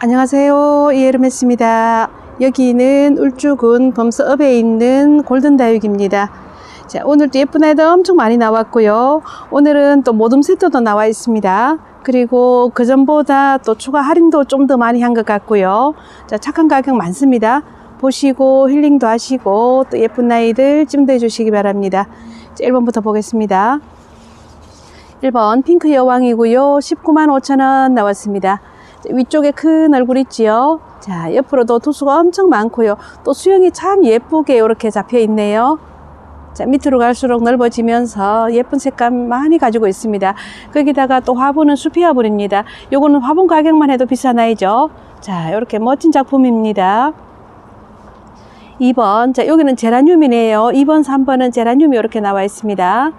안녕하세요. 이에르메스입니다. 여기는 울주군 범서읍에 있는 골든다육입니다. 자, 오늘도 예쁜 애들 엄청 많이 나왔고요. 오늘은 또 모듬 세트도 나와 있습니다. 그리고 그전보다 또 추가 할인도 좀 더 많이 한 것 같고요. 자, 착한 가격 많습니다. 보시고 힐링도 하시고 또 예쁜 아이들 찜도 해 주시기 바랍니다. 자, 1번부터 보겠습니다. 1번 핑크 여왕이고요. 19만 5천 원 나왔습니다. 자, 위쪽에 큰 얼굴 있지요. 자, 옆으로도 두수가 엄청 많고요. 또 수영이 참 예쁘게 이렇게 잡혀 있네요. 자, 밑으로 갈수록 넓어지면서 예쁜 색감 많이 가지고 있습니다. 거기다가 또 화분은 수피 화분입니다. 요거는 화분 가격만 해도 비싼 아이죠. 자, 이렇게 멋진 작품입니다. 2번, 자, 여기는 제라늄이네요. 2번, 3번은 제라늄이 이렇게 나와 있습니다.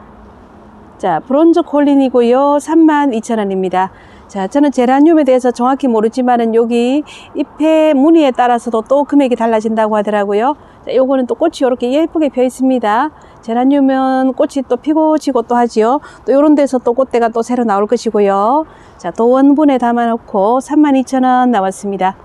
자, 브론즈 콜린이고요. 32,000원입니다. 자, 저는 제라늄에 대해서 정확히 모르지만은 여기 잎의 무늬에 따라서도 또 금액이 달라진다고 하더라고요. 자, 요거는 또 꽃이 이렇게 예쁘게 펴 있습니다. 제라늄은 꽃이 또 피고 지고 또 하지요. 또 요런 데서 또 꽃대가 또 새로 나올 것이고요. 자, 도원분에 담아놓고 32,000원 나왔습니다.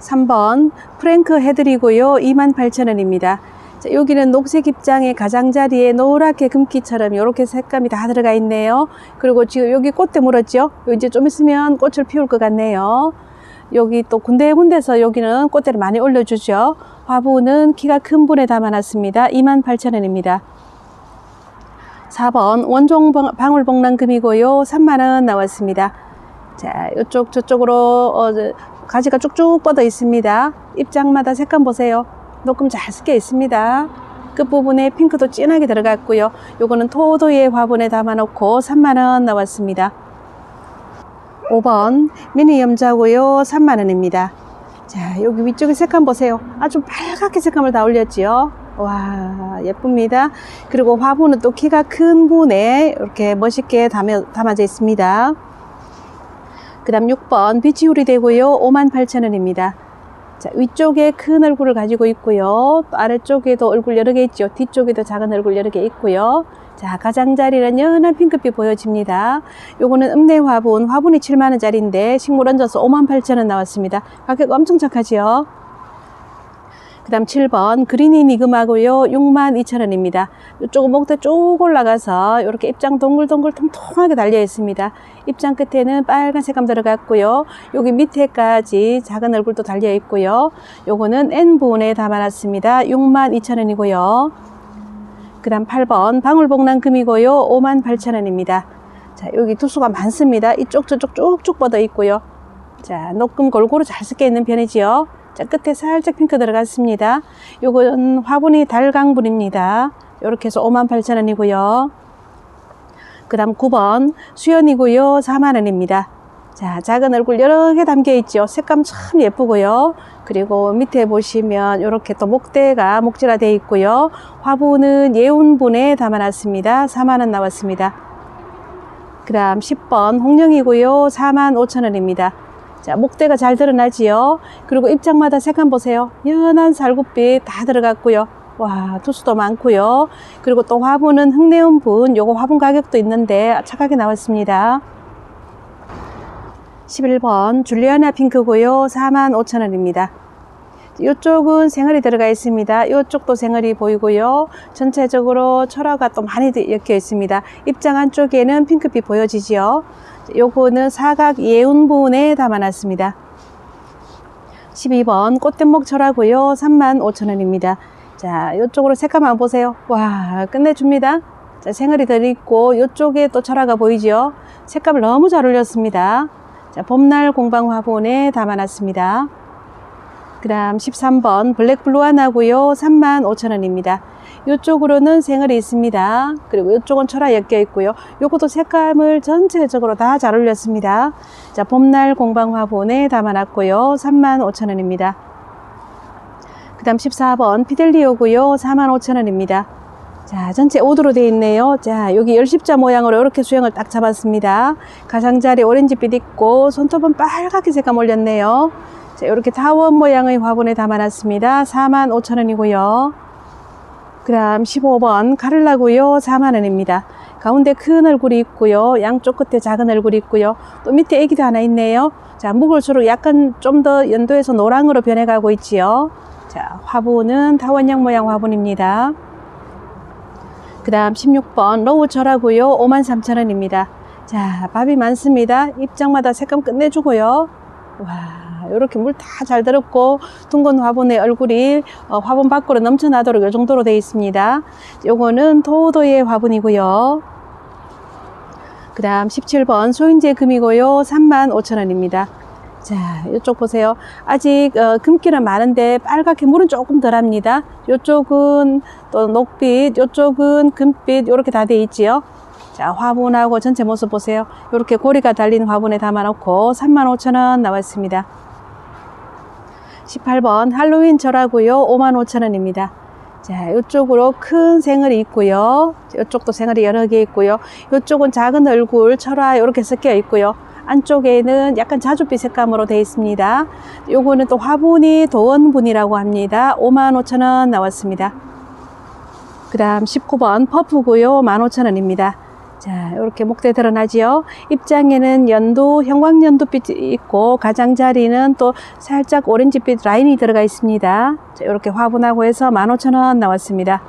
3번 프랭크 헤드리고요. 28,000원입니다. 자, 여기는 녹색 입장의 가장자리에 노랗게 금기처럼 이렇게 색감이 다 들어가 있네요. 그리고 지금 여기 꽃대 물었죠? 이제 좀 있으면 꽃을 피울 것 같네요. 여기 또 군데군데서 여기는 꽃대를 많이 올려주죠. 화분은 키가 큰 분에 담아놨습니다. 28,000원입니다. 4번 원종 방울복랑금이고요. 3만원 나왔습니다. 자, 이쪽 저쪽으로 어, 가지가 쭉쭉 뻗어 있습니다. 입장마다 색감 보세요. 녹금 잘 섞여 있습니다. 끝부분에 핑크도 진하게 들어갔고요. 요거는 토도의 화분에 담아놓고 3만원 나왔습니다. 5번 미니 염자고요. 3만원입니다. 자, 여기 위쪽에 색감 보세요. 아주 빨갛게 색감을 다 올렸지요. 와, 예쁩니다. 그리고 화분은 또 키가 큰 분에 이렇게 멋있게 담아, 담아져 있습니다. 그 다음 6번 비치우리 되고요. 58,000원입니다. 자, 위쪽에 큰 얼굴을 가지고 있고요. 또 아래쪽에도 얼굴 여러 개 있죠. 뒤쪽에도 작은 얼굴 여러 개 있고요. 자, 가장자리는 연한 핑크빛 보여집니다. 요거는 읍내 화분, 화분이 7만원짜리인데 식물 얹어서 58,000원 나왔습니다. 가격 엄청 착하지요? 그 다음 7번 그린이 니금하고요 62,000원입니다 이쪽은 목대 쭉 올라가서 이렇게 입장 동글동글 통통하게 달려 있습니다 입장 끝에는 빨간 색감 들어갔고요. 여기 밑에까지 작은 얼굴도 달려 있고요. 요거는 N분에 담아놨습니다. 62,000원이고요. 그 다음 8번 방울복랑금이고요. 58,000원입니다. 자 여기 두수가 많습니다. 이쪽 저쪽 쭉쭉 뻗어 있고요. 자 녹금 골고루 잘 섞여 있는 편이지요. 자, 끝에 살짝 핑크 들어갔습니다. 요건 화분이 달강분입니다. 이렇게 해서 58,000원이고요. 그 다음 9번 수연이고요. 4만원입니다. 자, 작은 얼굴 여러 개 담겨 있죠. 색감 참 예쁘고요. 그리고 밑에 보시면 이렇게 또 목대가 목질화 되어 있고요. 화분은 예운분에 담아놨습니다. 4만원 나왔습니다. 그 다음 10번 홍령이고요. 45,000원입니다. 자, 목대가 잘 드러나지요. 그리고 입장마다 색감 보세요. 연한 살구빛 다 들어갔고요. 와, 투수도 많고요. 그리고 또 화분은 흑내운 분, 요거 화분 가격도 있는데 착하게 나왔습니다. 11번 줄리아나 핑크고요. 45,000원입니다. 이쪽은 생얼이 들어가 있습니다. 이쪽도 생얼이 보이고요. 전체적으로 철화가 또 많이 엮여 있습니다. 입장 안쪽에는 핑크빛 보여지지요. 요거는 사각 예운분에 담아놨습니다. 12번 꽃대목 철하고요. 35,000원입니다. 자, 이쪽으로 색감 한번 보세요. 와, 끝내줍니다. 자, 생얼이 들어있고 이쪽에 또 철화가 보이죠. 색감을 너무 잘 올렸습니다. 자, 봄날 공방 화분에 담아놨습니다. 그 다음 13번 블랙블루 하나고요 35,000원입니다 이쪽으로는 생얼이 있습니다 그리고 이쪽은 철화 엮여 있고요 요것도 색감을 전체적으로 다 잘 올렸습니다 자 봄날 공방 화분에 담아놨고요 35,000원입니다 그 다음 14번 피델리오고요 45,000원입니다 자 전체 오드로 되어 있네요 자 여기 열십자 모양으로 이렇게 수영을 딱 잡았습니다 가장자리 오렌지빛 있고 손톱은 빨갛게 색감 올렸네요 자, 이렇게 타원 모양의 화분에 담아놨습니다. 45,000원이고요. 그 다음 15번 가를라고요. 4만원입니다. 가운데 큰 얼굴이 있고요. 양쪽 끝에 작은 얼굴이 있고요. 또 밑에 애기도 하나 있네요. 자, 묵을수록 약간 좀 더 연도에서 노랑으로 변해가고 있지요. 자, 화분은 타원형 모양 화분입니다. 그 다음 16번 로우철하고요. 53,000원입니다. 자, 밥이 많습니다. 입장마다 색감 끝내주고요. 와, 이렇게 물 다 잘 들었고 둥근 화분의 얼굴이 어, 화분 밖으로 넘쳐나도록 이 정도로 되어 있습니다. 요거는 토도의 화분이고요. 그 다음 17번 소인제 금이고요. 35,000원입니다. 자, 이쪽 보세요. 아직 어, 금기는 많은데 빨갛게 물은 조금 덜합니다. 이쪽은 또 녹빛, 이쪽은 금빛 이렇게 다 돼 있지요. 자, 화분하고 전체 모습 보세요. 이렇게 고리가 달린 화분에 담아놓고 35,000원 나왔습니다. 18번 할로윈 절하고요. 55,000원입니다. 자, 이쪽으로 큰 생얼이 있고요. 이쪽도 생얼이 여러 개 있고요. 이쪽은 작은 얼굴, 철화 이렇게 섞여 있고요. 안쪽에는 약간 자줏빛 색감으로 되어 있습니다. 요거는 또 화분이 도원분이라고 합니다. 55,000원 나왔습니다. 그 다음 19번 퍼프고요. 15,000원입니다. 자, 이렇게 목대 드러나지요. 입장에는 연두, 형광연두빛이 있고 가장자리는 또 살짝 오렌지빛 라인이 들어가 있습니다. 자, 이렇게 화분하고 해서 15,000원 나왔습니다.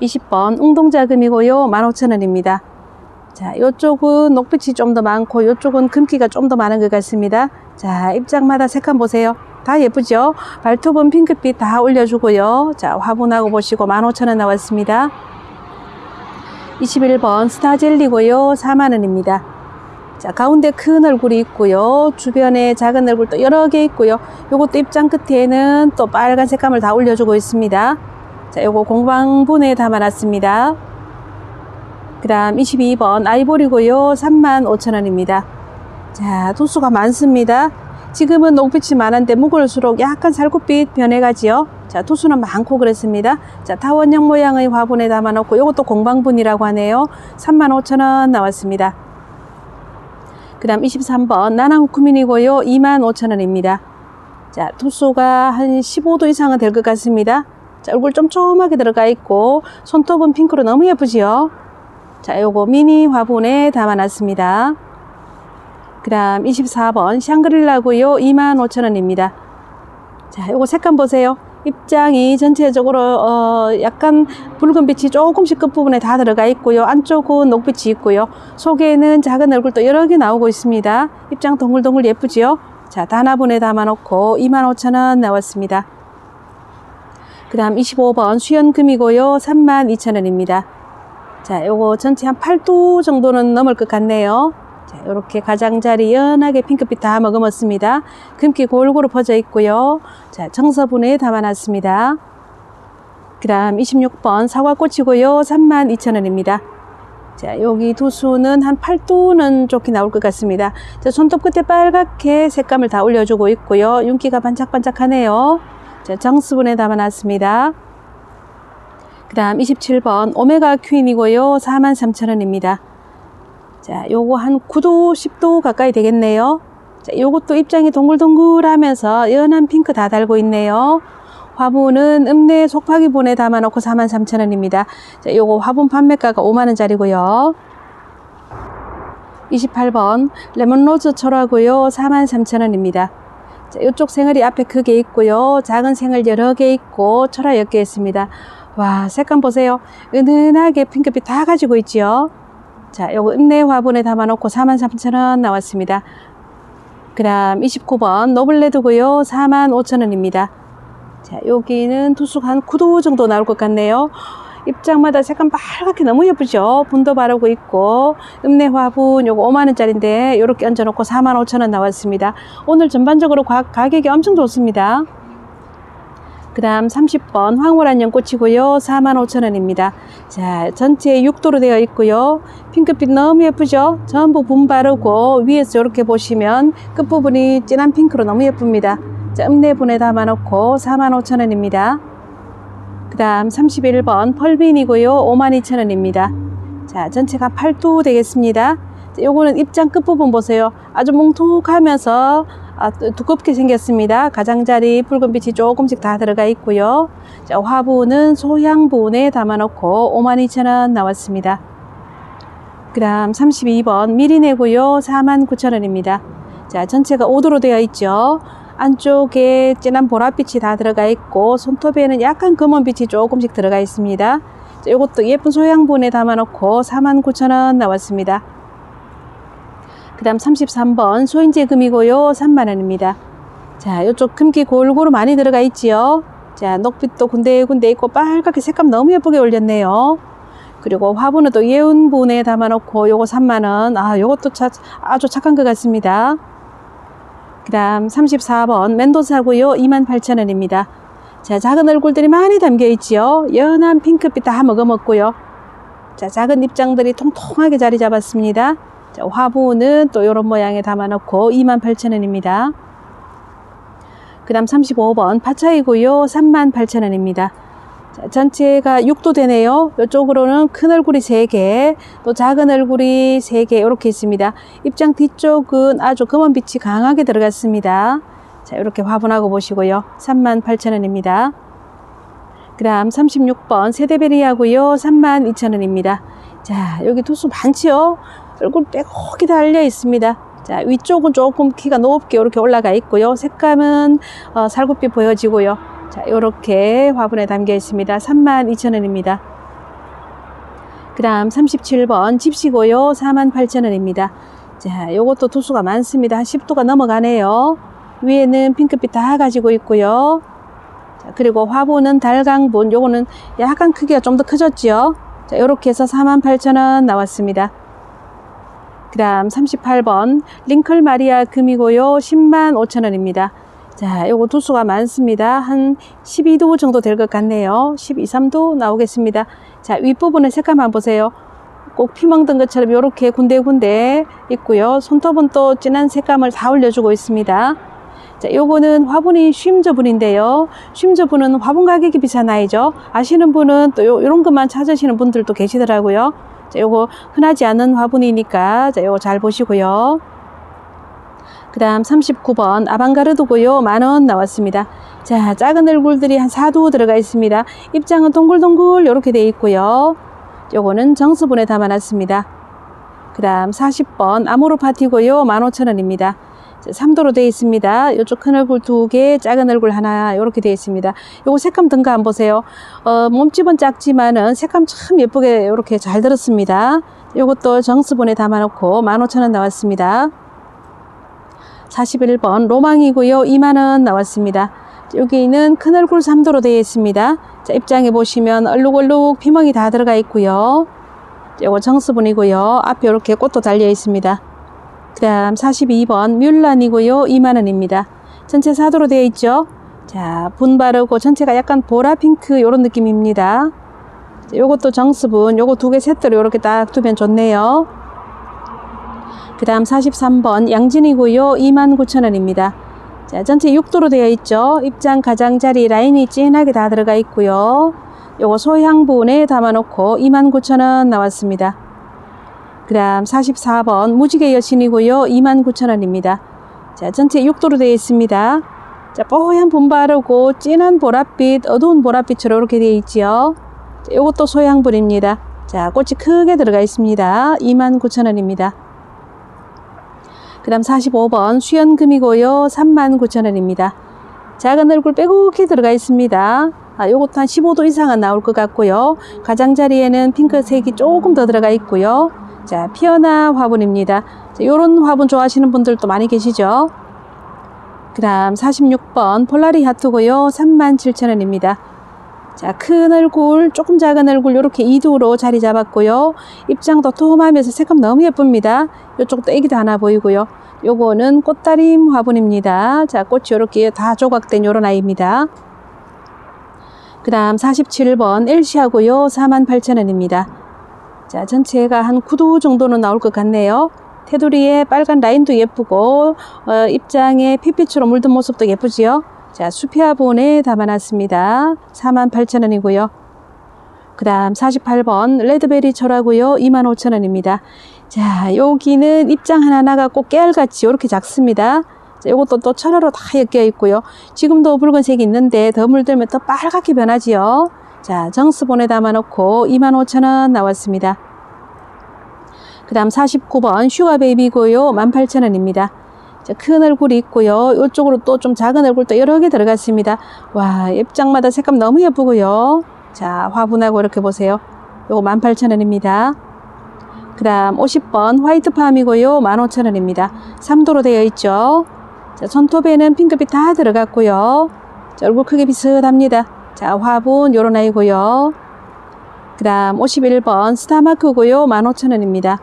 20번 웅동자금이고요. 15,000원입니다. 자, 이쪽은 녹빛이 좀 더 많고 이쪽은 금기가 좀 더 많은 것 같습니다. 자, 입장마다 색감 보세요. 다 예쁘죠? 발톱은 핑크빛 다 올려주고요. 자, 화분하고 보시고 15,000원 나왔습니다. 21번 스타젤리고요. 4만원입니다. 자, 가운데 큰 얼굴이 있고요. 주변에 작은 얼굴도 여러 개 있고요. 요것도 입장 끝에는 또 빨간 색감을 다 올려주고 있습니다. 자, 요거 공방분에 담아놨습니다. 그 다음 22번 아이보리고요. 35,000원입니다. 자, 도수가 많습니다. 지금은 녹빛이 많은데 묵을수록 약간 살구빛 변해가지요. 자, 도수는 많고 그랬습니다. 자, 타원형 모양의 화분에 담아놓고 이것도 공방분이라고 하네요. 35,000원 나왔습니다. 그 다음 23번 나나무 쿠민이고요. 25,000원입니다. 자, 도수가 한 15도 이상은 될 것 같습니다. 자, 얼굴 좀 조그맣게 들어가 있고 손톱은 핑크로 너무 예쁘지요. 자, 요거 미니 화분에 담아놨습니다. 그 다음 24번 샹그릴라고요. 25,000원입니다. 자, 요거 색감 보세요. 입장이 전체적으로 어 약간 붉은 빛이 조금씩 끝부분에 다 들어가 있고요. 안쪽은 녹빛이 있고요. 속에는 작은 얼굴도 여러 개 나오고 있습니다. 입장 동글동글 예쁘지요? 자, 단화분에 담아놓고 25,000원 나왔습니다. 그 다음 25번 수연금이고요. 32,000원입니다. 자, 요거 전체 한 8도 정도는 넘을 것 같네요. 자, 이렇게 가장자리 연하게 핑크빛 다 머금었습니다. 금기 골고루 퍼져 있고요. 자, 정서분에 담아놨습니다. 그 다음 26번 사과꽃이고요. 32,000원입니다. 자, 여기 도수는 한 8도는 좋게 나올 것 같습니다. 자, 손톱 끝에 빨갛게 색감을 다 올려주고 있고요. 윤기가 반짝반짝하네요. 자, 정수분에 담아놨습니다. 그 다음 27번 오메가 퀸이고요. 43,000원입니다. 자, 요거 한 9도, 10도 가까이 되겠네요. 자, 요것도 입장이 동글동글하면서 연한 핑크 다 달고 있네요. 화분은 읍내 속파기분에 담아놓고 43,000원입니다. 자, 요거 화분 판매가가 5만원짜리고요. 28번 레몬로즈 철하고요. 43,000원입니다. 자, 이쪽 생얼이 앞에 크게 있고요. 작은 생얼 여러 개 있고 철화 엮여 있습니다. 와, 색감 보세요. 은은하게 핑크빛 다 가지고 있지요. 자, 요거 읍내 화분에 담아놓고 43,000원 나왔습니다. 그 다음 29번 노블레드고요. 45,000원입니다. 자, 여기는 투숙 한 9도 정도 나올 것 같네요. 입장마다 색감 빨갛게 너무 예쁘죠? 분도 바르고 있고 읍내 화분 요거 5만원짜리인데 이렇게 얹어놓고 45,000원 나왔습니다. 오늘 전반적으로 가, 가격이 엄청 좋습니다. 그 다음 30번 황홀한 연꽃이고요. 45,000원입니다. 자, 전체 6도로 되어 있고요. 핑크빛 너무 예쁘죠? 전부 분 바르고 위에서 이렇게 보시면 끝부분이 진한 핑크로 너무 예쁩니다. 자, 읍내분에 담아놓고 45,000원입니다. 그 다음 31번 펄빈이고요. 52,000원입니다. 자, 전체가 8도 되겠습니다. 자, 요거는 입장 끝부분 보세요. 아주 뭉툭하면서 두껍게 생겼습니다. 가장자리 붉은 빛이 조금씩 다 들어가 있고요. 자, 화분은 소향분에 담아놓고 52,000원 나왔습니다. 그 다음 32번 미리내고요. 49,000원입니다. 자, 전체가 5도로 되어 있죠. 안쪽에 진한 보랏빛이 다 들어가 있고 손톱에는 약간 검은 빛이 조금씩 들어가 있습니다. 자, 이것도 예쁜 소양분에 담아놓고 49,000원 나왔습니다. 그 다음 33번 소인제 금이고요. 3만원입니다. 자, 이쪽 금기 골고루 많이 들어가 있지요. 자, 녹빛도 군데군데 있고 빨갛게 색감 너무 예쁘게 올렸네요. 그리고 화분은 또 예운분에 담아놓고 요거 3만원. 아, 요것도 차, 아주 착한 것 같습니다. 그 다음 34번 멘도사고요. 28,000원입니다. 자, 작은 얼굴들이 많이 담겨 있지요. 연한 핑크빛 다 먹어먹고요. 자, 작은 입장들이 통통하게 자리 잡았습니다. 자, 화분은 또 이런 모양에 담아놓고 28,000원입니다. 그 다음 35번 파차이고요. 38,000원입니다. 자, 전체가 6도 되네요. 이쪽으로는 큰 얼굴이 3개, 또 작은 얼굴이 3개 이렇게 있습니다. 입장 뒤쪽은 아주 검은 빛이 강하게 들어갔습니다. 자, 이렇게 화분하고 보시고요. 38,000원입니다. 그 다음 36번 세대베리하고요. 32,000원입니다. 자, 여기 두수 많지요? 얼굴 빼곡히 달려 있습니다. 자, 위쪽은 조금 키가 높게 이렇게 올라가 있고요. 색감은 어, 살구빛 보여지고요. 자, 이렇게 화분에 담겨 있습니다. 32,000원입니다. 그 다음 37번 집시고요. 48,000원입니다. 자, 요것도 도수가 많습니다. 한 10도가 넘어가네요. 위에는 핑크빛 다 가지고 있고요. 자, 그리고 화분은 달강분, 요거는 약간 크기가 좀 더 커졌죠. 자, 요렇게 해서 48,000원 나왔습니다. 그 다음 38번 링클 마리아 금이고요. 10만 5천원입니다. 자, 요거 도수가 많습니다. 한 12도 정도 될 것 같네요. 12, 3도 나오겠습니다. 자, 윗부분의 색감 한번 보세요. 꼭 피멍든 것처럼 이렇게 군데군데 있고요. 손톱은 또 진한 색감을 다 올려주고 있습니다. 자, 요거는 화분이 쉼저분인데요. 쉼저분은 화분 가격이 비싼 아이죠. 아시는 분은 또 요, 요런 것만 찾으시는 분들도 계시더라고요. 자, 요거 흔하지 않은 화분이니까 자, 요거 잘 보시고요. 그 다음 39번 아방가르드 고요. 만원 나왔습니다. 자, 작은 얼굴들이 한 4도 들어가 있습니다. 입장은 동글동글 이렇게 되어 있고요. 요거는 정수분에 담아놨습니다. 그 다음 40번 아모르 파티고요. 15,000원입니다. 3도로 되어 있습니다. 이쪽 큰 얼굴 두 개, 작은 얼굴 하나 이렇게 되어 있습니다. 요거 색감 등가 보세요. 어, 몸집은 작지만은 색감 참 예쁘게 이렇게 잘 들었습니다. 요것도 정수분에 담아놓고 15,000원 나왔습니다. 41번 로망이고요. 2만원 나왔습니다. 여기는 큰 얼굴 3도로 되어 있습니다. 자, 입장해 보시면 얼룩얼룩 피멍이 다 들어가 있고요. 요거 정수분이고요. 앞에 이렇게 꽃도 달려 있습니다. 그 다음 42번 뮬란이고요. 2만 원입니다. 전체 4도로 되어 있죠. 자, 분 바르고 전체가 약간 보라 핑크 이런 느낌입니다. 자, 요것도 정수분, 요거 두 개 세트로 이렇게 딱 두면 좋네요. 그 다음 43번 양진이고요. 29,000원입니다. 자, 전체 6도로 되어 있죠. 입장 가장자리 라인이 진하게 다 들어가 있고요. 요거 소향분에 담아놓고 29,000원 나왔습니다. 그 다음 44번 무지개 여신이고요. 29,000원입니다. 자, 전체 6도로 되어 있습니다. 자, 뽀얀 분 바르고 진한 보랏빛, 어두운 보랏빛으로 이렇게 되어 있지요. 자, 요것도 소향분입니다. 자, 꽃이 크게 들어가 있습니다. 29,000원입니다. 그 다음 45번 수연금이고요. 39,000원입니다. 작은 얼굴 빼곡히 들어가 있습니다. 아, 요것도 한 15도 이상은 나올 것 같고요. 가장자리에는 핑크색이 조금 더 들어가 있고요. 자, 피어나 화분입니다. 자, 요런 화분 좋아하시는 분들도 많이 계시죠? 그 다음 46번 폴라리 하트고요. 37,000원입니다. 자, 큰 얼굴, 조금 작은 얼굴 이렇게 2도로 자리 잡았고요. 입장도 도톰하면서 색감 너무 예쁩니다. 이쪽도 애기도 하나 보이고요. 요거는 꽃다림 화분입니다. 자, 꽃이 이렇게 다 조각된 요런 아이입니다. 그 다음 47번 엘시하고요. 48,000원입니다. 자, 전체가 한 9도 정도는 나올 것 같네요. 테두리에 빨간 라인도 예쁘고 어, 입장에 핏빛으로 물든 모습도 예쁘지요. 자, 수피아본에 담아놨습니다. 48,000원이고요. 그 다음 48번 레드베리 철하고요. 25,000원입니다. 자, 여기는 입장 하나하나가 꼭 깨알같이 이렇게 작습니다. 자, 이것도 또 철화로 다 엮여 있고요. 지금도 붉은색이 있는데 더 물들면 더 빨갛게 변하지요. 자, 정수본에 담아놓고 25,000원 나왔습니다. 그 다음 49번 슈가 베이비고요. 18,000원입니다. 자, 큰 얼굴이 있고요. 이쪽으로 또 좀 작은 얼굴도 여러 개 들어갔습니다. 와, 입장마다 색감 너무 예쁘고요. 자, 화분하고 이렇게 보세요. 요거 18,000원입니다. 그 다음 50번 화이트팜이고요. 15,000원입니다. 3도로 되어 있죠. 자, 손톱에는 핑크빛 다 들어갔고요. 자, 얼굴 크기 비슷합니다. 자, 화분 요런 아이고요. 그 다음 51번 스타마크고요. 15,000원입니다.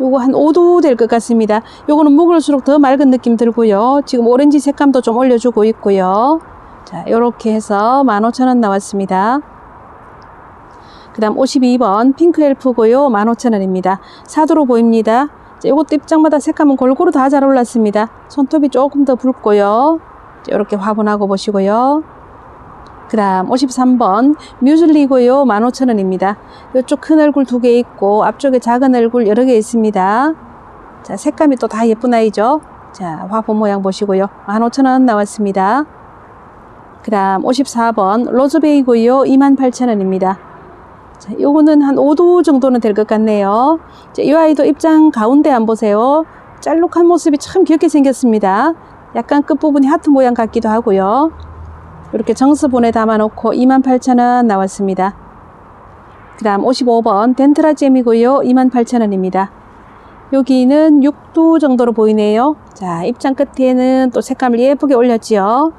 요거 한 5도 될 것 같습니다. 요거는 묵을수록 더 맑은 느낌 들고요. 지금 오렌지 색감도 좀 올려주고 있고요. 자, 요렇게 해서 15,000원 나왔습니다. 그 다음 52번 핑크 엘프고요. 15,000원입니다. 사도로 보입니다. 자, 요것도 입장마다 색감은 골고루 다 잘 올랐습니다. 손톱이 조금 더 붉고요. 자, 이렇게 화분하고 보시고요. 그 다음 53번 뮤즐리고요. 15,000원입니다. 이쪽 큰 얼굴 두 개 있고 앞쪽에 작은 얼굴 여러 개 있습니다. 자, 색감이 또 다 예쁜 아이죠. 자, 화분 모양 보시고요. 15,000원 나왔습니다. 그 다음 54번 로즈베이고요. 28,000원입니다. 자, 요거는 한 5도 정도는 될 것 같네요. 자, 이 아이도 입장 가운데 안 보세요. 짤록한 모습이 참 귀엽게 생겼습니다. 약간 끝부분이 하트 모양 같기도 하고요. 이렇게 정수본에 담아놓고 28,000원 나왔습니다. 그 다음 55번 덴트라잼이고요. 28,000원입니다. 여기는 6도 정도로 보이네요. 자, 입장 끝에는 또 색감을 예쁘게 올렸지요.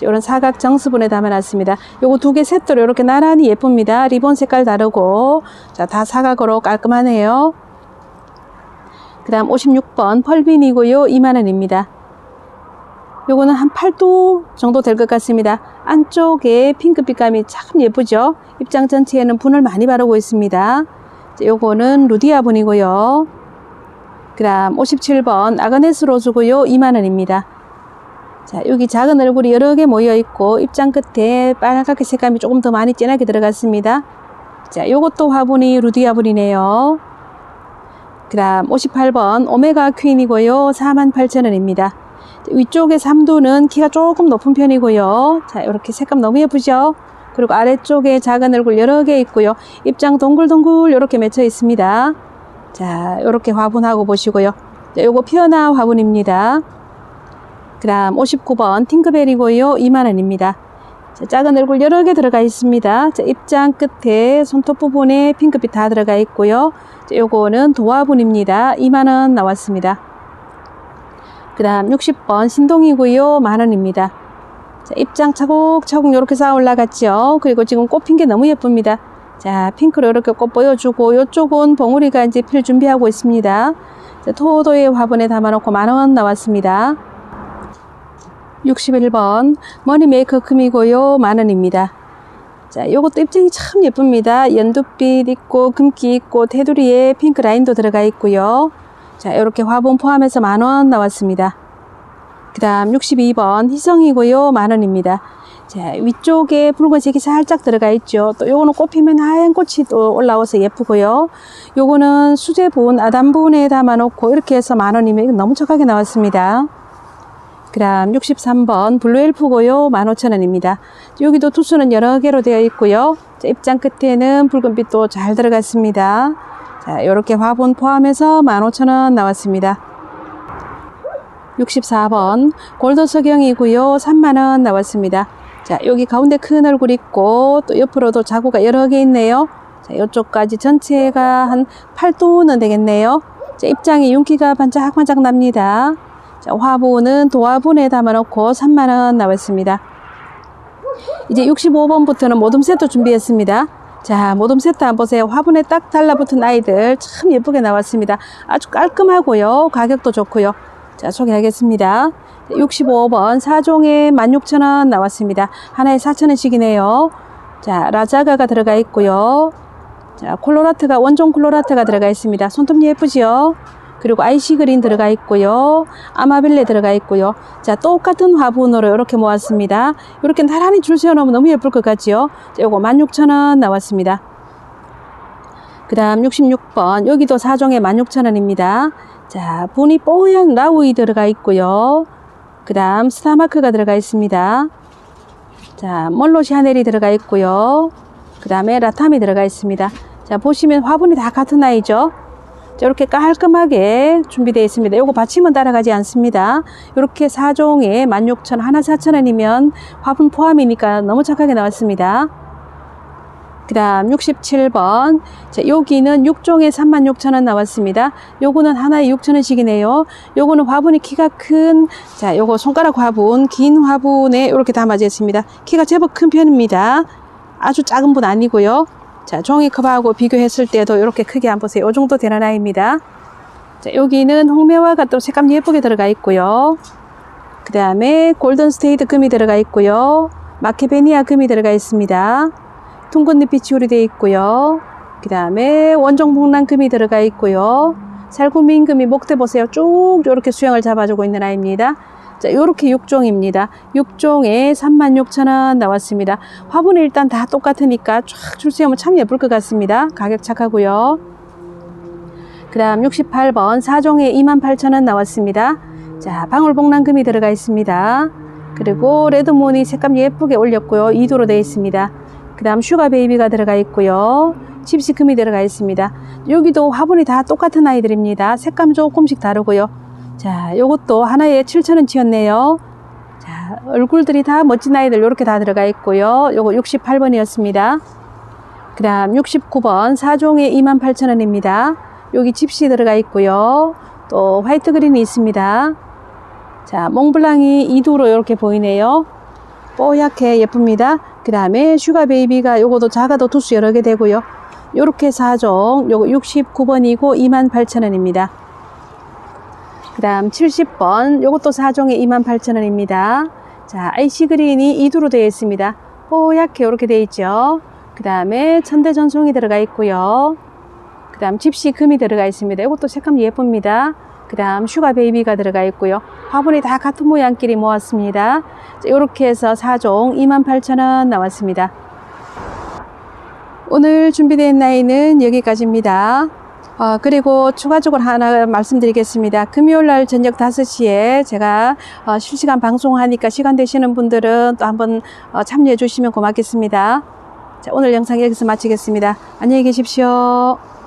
이런 사각 정수분에 담아놨습니다. 요거 두 개 세트로 이렇게 나란히 예쁩니다. 리본 색깔 다르고 자 다 사각으로 깔끔하네요. 그 다음 56번 펄빈이고요. 2만원입니다. 요거는 한 8도 정도 될 것 같습니다. 안쪽에 핑크빛감이 참 예쁘죠? 입장 전체에는 분을 많이 바르고 있습니다. 자, 요거는 루디아 분이고요. 그 다음 57번 아그네스 로즈고요. 2만원입니다. 자, 여기 작은 얼굴이 여러 개 모여 있고 입장 끝에 빨갛게 색감이 조금 더 많이 진하게 들어갔습니다. 자, 요것도 화분이 루디아 분이네요. 그 다음 58번 오메가 퀸이고요. 48,000원입니다. 위쪽에 3도는 키가 조금 높은 편이고요. 자, 이렇게 색감 너무 예쁘죠? 그리고 아래쪽에 작은 얼굴 여러 개 있고요. 입장 동글동글 이렇게 맺혀 있습니다. 자, 이렇게 화분하고 보시고요. 자, 요거 피어나 화분입니다. 그 다음 59번 팅크벨이고요. 2만원입니다. 자, 작은 얼굴 여러 개 들어가 있습니다. 자, 입장 끝에 손톱 부분에 핑크빛 다 들어가 있고요. 자, 요거는 도화분입니다. 2만원 나왔습니다. 그 다음 60번 신동이고요. 만원입니다. 자, 입장 차곡차곡 이렇게 쌓아 올라갔죠. 그리고 지금 꽃 핀 게 너무 예쁩니다. 자, 핑크로 이렇게 꽃 보여주고 이쪽은 봉우리가 이제 필 준비하고 있습니다. 자, 토도의 화분에 담아놓고 만원 나왔습니다. 61번 머리 메이크업 금이고요. 만원입니다. 자, 요것도 입장이 참 예쁩니다. 연두빛 있고 금기 있고 테두리에 핑크 라인도 들어가 있고요. 자, 이렇게 화분 포함해서 만 원 나왔습니다. 그 다음 62번 희성이고요. 만원입니다. 자, 위쪽에 붉은색이 살짝 들어가 있죠. 또 요거는 꽃피면 하얀 꽃이 또 올라와서 예쁘고요. 요거는 수제분, 아담분에 담아놓고 이렇게 해서 만원이면 이거 너무 척하게 나왔습니다. 그 다음 63번 블루엘프고요. 15,000원입니다. 여기도 투수는 여러 개로 되어 있고요. 자, 입장 끝에는 붉은빛도 잘 들어갔습니다. 자, 이렇게 화분 포함해서 15,000원 나왔습니다. 64번 골드 석영이고요. 3만원 나왔습니다. 자, 여기 가운데 큰 얼굴 있고 또 옆으로도 자구가 여러 개 있네요. 자, 이쪽까지 전체가 한 8도는 되겠네요. 자, 입장이 윤기가 반짝반짝 납니다. 자, 화분은 도화분에 담아놓고 3만원 나왔습니다. 이제 65번부터는 모둠 세트 준비했습니다. 자, 모둠 세트 한번 보세요. 화분에 딱 달라붙은 아이들 참 예쁘게 나왔습니다. 아주 깔끔하고요. 가격도 좋고요. 자, 소개하겠습니다. 65번 4종에 16,000원 나왔습니다. 하나에 4,000원씩이네요. 자, 라자가가 들어가 있고요. 자, 콜로라트가 원종 콜로라트가 들어가 있습니다. 손톱 예쁘지요? 그리고 아이시 그린 들어가 있고요. 아마빌레 들어가 있고요. 자, 똑같은 화분으로 이렇게 모았습니다. 이렇게 나란히 줄 세워놓으면 너무 예쁠 것 같지요? 자, 요거 16,000원 나왔습니다. 그 다음 66번. 여기도 4종에 16,000원입니다. 자, 분이 뽀얀 라우이 들어가 있고요. 그 다음 스타마크가 들어가 있습니다. 자, 몰로 샤넬이 들어가 있고요. 그 다음에 라탐이 들어가 있습니다. 자, 보시면 화분이 다 같은 아이죠. 자, 이렇게 깔끔하게 준비되어 있습니다. 요거 받침은 따라가지 않습니다. 이렇게 4종에 16,000, 하나 4,000원이면 화분 포함이니까 너무 착하게 나왔습니다. 그 다음 67번. 자, 여기는 6종에 36,000원 나왔습니다. 요거는 하나에 6,000원씩이네요. 요거는 화분이 키가 큰, 자, 요거 손가락 화분, 긴 화분에 이렇게 담아져 있습니다. 키가 제법 큰 편입니다. 아주 작은 분 아니고요. 자, 종이컵하고 비교했을 때도 이렇게 크게 안 보세요. 이 정도 되는 아이입니다. 자, 여기는 홍매화가 또 색감 예쁘게 들어가 있고요. 그 다음에 골든 스테이트 금이 들어가 있고요. 마케베니아 금이 들어가 있습니다. 둥근잎이 치우리되어 있고요. 그 다음에 원종 복랑 금이 들어가 있고요. 살구민 금이 목대 보세요. 쭉 이렇게 수영을 잡아주고 있는 아이입니다. 자, 요렇게 6종입니다. 6종에 36,000원 나왔습니다. 화분이 일단 다 똑같으니까 쫙 출시하면 참 예쁠 것 같습니다. 가격 착하고요. 그 다음 68번 4종에 28,000원 나왔습니다. 자, 방울복랑금이 들어가 있습니다. 그리고 레드몬이 색감 예쁘게 올렸고요. 2도로 되어 있습니다. 그 다음 슈가 베이비가 들어가 있고요. 칩시금이 들어가 있습니다. 여기도 화분이 다 똑같은 아이들입니다. 색감 조금씩 다르고요. 자, 요것도 하나에 7,000원치였네요. 자, 얼굴들이 다 멋진 아이들 이렇게 다 들어가 있고요. 요거 68번이었습니다. 그 다음 69번 4종에 28,000원입니다. 여기 집시 들어가 있고요. 또 화이트 그린이 있습니다. 자, 몽블랑이 2도로 이렇게 보이네요. 뽀얗게 예쁩니다. 그 다음에 슈가 베이비가 요거도 작아도 두수 여러 개 되고요. 요렇게 4종, 요거 69번이고 28,000원입니다. 그 다음 70번, 요것도 4종에 28,000원입니다. 자, 아이시 그린이 2도로 되어 있습니다. 뽀얗게 이렇게 되어 있죠. 그 다음에 천대전송이 들어가 있고요. 그 다음 집시 금이 들어가 있습니다. 이것도 색감 예쁩니다. 그 다음 슈가 베이비가 들어가 있고요. 화분이 다 같은 모양끼리 모았습니다. 이렇게 해서 4종 28,000원 나왔습니다. 오늘 준비된 나이는 여기까지입니다. 어, 그리고 추가적으로 하나 말씀드리겠습니다. 금요일 날 저녁 5시에 제가 어, 실시간 방송하니까 시간 되시는 분들은 또 한번 어, 참여해 주시면 고맙겠습니다. 자, 오늘 영상 여기서 마치겠습니다. 안녕히 계십시오.